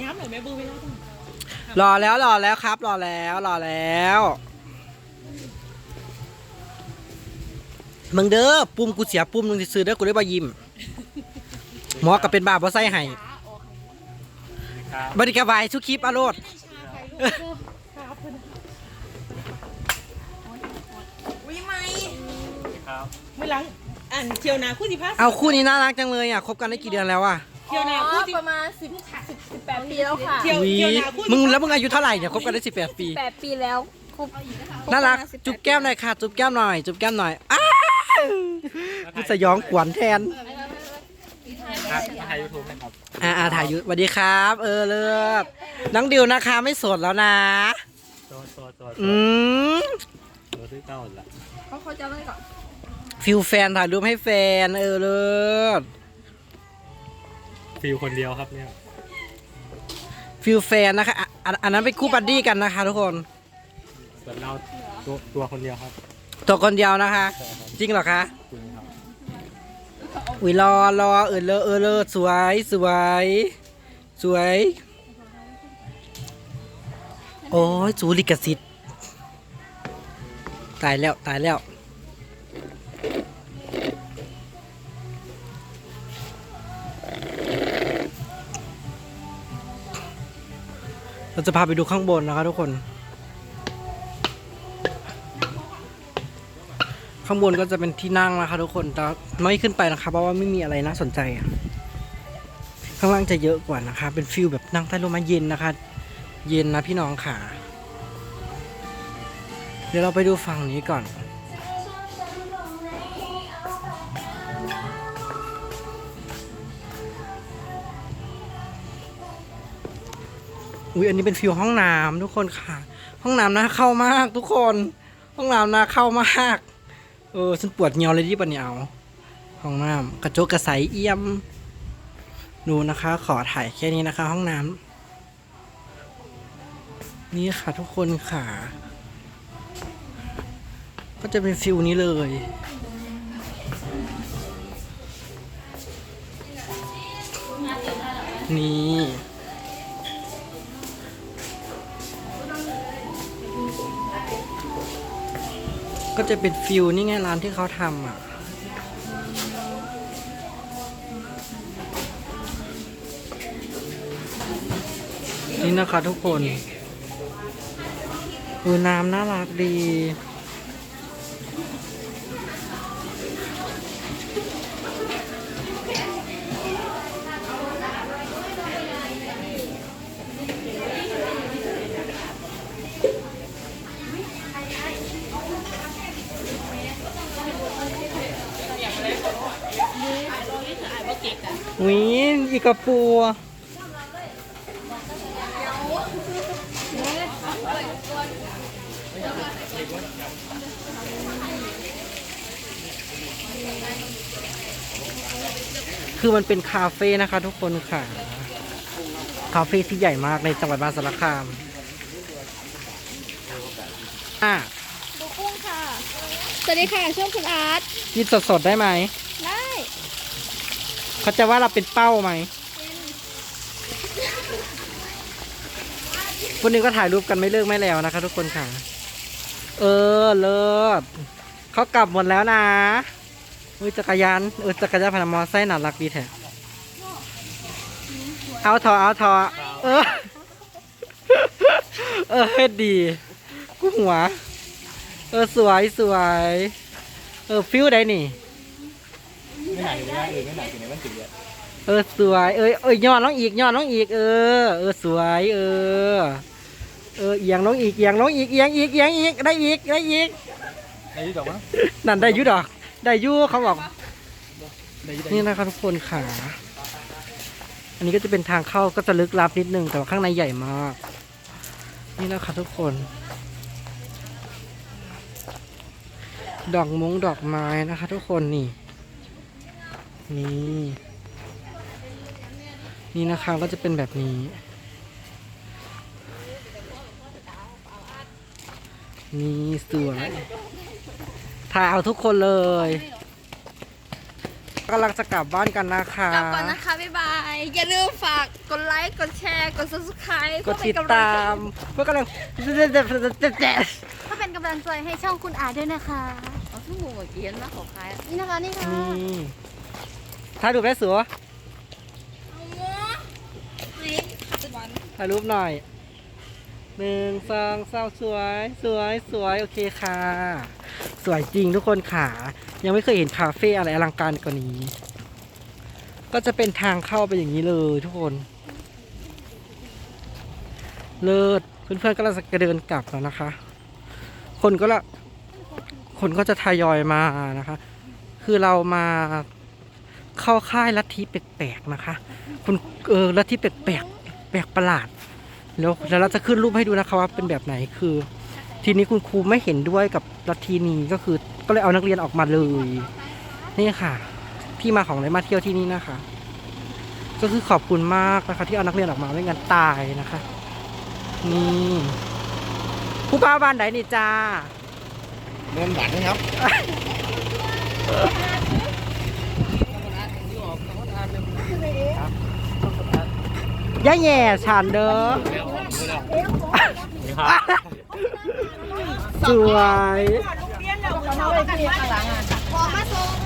ย้ำหน่อยแม่เบอร์ไว้แล้วต้องรอแล้วรอแล้วครับ รอแล้วรอแล้ว มึงเด้อปุ่มกูเสียปุ่มหนึงที่ซื้อเด้อกูได้บ่ยิ้มหมอก็เป็นบาบ่ใส่ให้ครับบริการไว้ทุกคลิปอาโรดวิไหมครับมื่อหลังอ่านเที่ยวนาคู่สิพัสเอาคู่นี้น่ารักจังเลยอะคบกันได้กี่เดือนแล้วอะเที่ยวนาคู่สิประมาณสิบสิบสิบแปดปีแล้วค่ะเที่ยวอุ๊ยเที่ยวนาคู่มึงแล้วมึงอายุเท่าไหร่เนี่ยคบกันได้สิบแปดปี แปดปีแล้วครบน่ารักจุ๊บแก้มหน่อยค่ะ จุ๊บแก้มหน่อย จุ๊บแก้มหน่อย อ้าวกูสยองขวัญแทน ครับถ่ายยูทูบนะครับอ่าอ่าถ่ายอยู่สวัสดีครับ เออเลิศน้องดิวนะคะไม่โสดแล้วนะ ตัวตัวตัวอืม ตัวที่เก้าละเขาเขาจะเล่นก่อนฟิลแฟนถ่ายรูปให้แฟน เออเลิศ ฟิลคนเดียวครับเนี่ยฟิลแฟนนะคะอะอันอันนั้นเป็นคู่บัดดี้กันนะคะ ทุกคนส่วนเราตัวตัวคนเดียวครับตัวคนเดียวนะคะใช่ครับจริงเหรอคะจริงครับอุ้ยรอรอเออเลอเออเลอสวยสวยสวย โอ้ยสูลิกสิทธิ์ตายแล้วตายแล้ว เราจะพาไปดูข้างบนนะคะทุกคน ข้างบนก็จะเป็นที่นั่งนะคะทุกคนแต่ไม่ขึ้นไปนะคะเพราะว่าไม่มีอะไรน่าสนใจอะข้างล่างจะเยอะกว่านะคะ เป็นฟิลแบบนั่งใต้ร่มไม้เย็นนะคะ เย็นนะพี่น้องขาเดี๋ยวเราไปดูฝั่งนี้ก่อน อุ้ยอันนี้เป็นฟิลห้องน้ำทุกคนค่ะ ห้องน้ำน่าเข้ามากทุกคน ห้องน้ำน่าเข้ามากเออฉันปวดเงียวเลยที่ปะเนี่ยเอาห้องน้ำกระจกกระใสเอี่ยม ดูนะคะ ขอถ่ายแค่นี้นะคะ ห้องน้ำนี่ค่ะทุกคนค่ะ ก็จะเป็นฟิลนี้เลยนี่ จะเป็นฟิลนี่ไงร้านที่เขาทำอะ นี่นะคะทุกคนอือน้ำน่ารักดี วิอีกระปูคือมันเป็นคาเฟ่นะคะทุกคนค่ะ คาเฟ่ที่ใหญ่มากในจังหวัดมหาสารคามอะดูกุ้งค่ะ สวัสดีค่ะช่วงคุณอาร์ตกินสดๆได้ไหมได้ เขาจะว่าเราเป็นเป้าไหมวันนี้ก็ถ่ายรูปกันไม่เลิกไม่แล้วนะคะ ทุกคนค่ะ เออเลิศเขากลับหมดแล้วนะเอ้ยจักรยานเออจักรยานพนมอไซค์น่ารักดีแท้เอาทอเอาทอเออ เออเฮ็ดดีกูหัว เออสวยสวย เออฟิวได้นี่ไม่หนัก อยู่ในอื่นไม่หนักอยู่ในบ้านติดเลยเออสวยเอ้ยเอ้ยย้อนน้องอีกย้อนน้องอีกเออเออสวยเออเออเอียงน้องอีกเอียงน้องอีกเอียงอีกเอียงอีกได้อีกได้อีกได้ยี่ดอกมั้งนั่นได้อยุดอก ได้อยุเขาบอกได้ยี่นี่นะครับทุกคนขาอันนี้ก็จะเป็นทางเข้าก็จะลึกลับนิดนึงแต่ว่าข้างในใหญ่มาก นี่นะครับทุกคน ดอกมงดอกไม้นะคะ ทุกคนนี่ นี่ นี่นะคะก็จะเป็นแบบนี้ นี่สวยถ่ายเอาทุกคนเลยกำลังจะกลับบ้านกันนะคะ กลับก่อนนะคะ บ๊ายบาย อย่าลืมฝากกดไลค์ กดแชร์ กด subscribe กดติดตามเพื่อกำลังเพื่อเป็นกำลังใจให้ช่องคุณอาด้วยนะคะ เอาทุ่งหัวเกียนมาขอขายนี่นะคะ นี่ค่ะ นี่ ถ่ายรูปได้สัวถ่ายรูปหน่อยหนึ่งสองสามสวย สวย สวย โอเคค่ะ สวยจริงทุกคนค่ะ ยังไม่เคยเห็นคาเฟ่อะไรอลังการกว่านี้ ก็จะเป็นทางเข้าไปอย่างนี้เลยทุกคน เลิศเพื่อนๆก็จะเดินกลับแล้วนะคะ คนก็ละคนก็จะทยอยมานะคะ คือเรามา เข้าค่ายลัทธิแปลกๆนะคะ คุณเออลัทธิแปลกๆแปลกประหลาดแล้วแล้วเราจะขึ้นรูปให้ดูนะคะว่าเป็นแบบไหนคือ ทีนี้คุณครูไม่เห็นด้วยกับลัทธินี้ก็คือก็เลยเอานักเรียนออกมาเลย นี่ค่ะ ที่มาของเลยมาเที่ยวที่นี่นะคะ ก็คือขอบคุณมากนะคะ ที่เอานักเรียนออกมาไม่งั้นตายนะคะนี่ผู้ป้าบ้านไหนนี่จ้าเงินหวานครับ ย่าแย่ฉันเด้อสวยลูกเรียนแล้วเขาเอาไปกันบ้านหลังอะบอกมาส่ง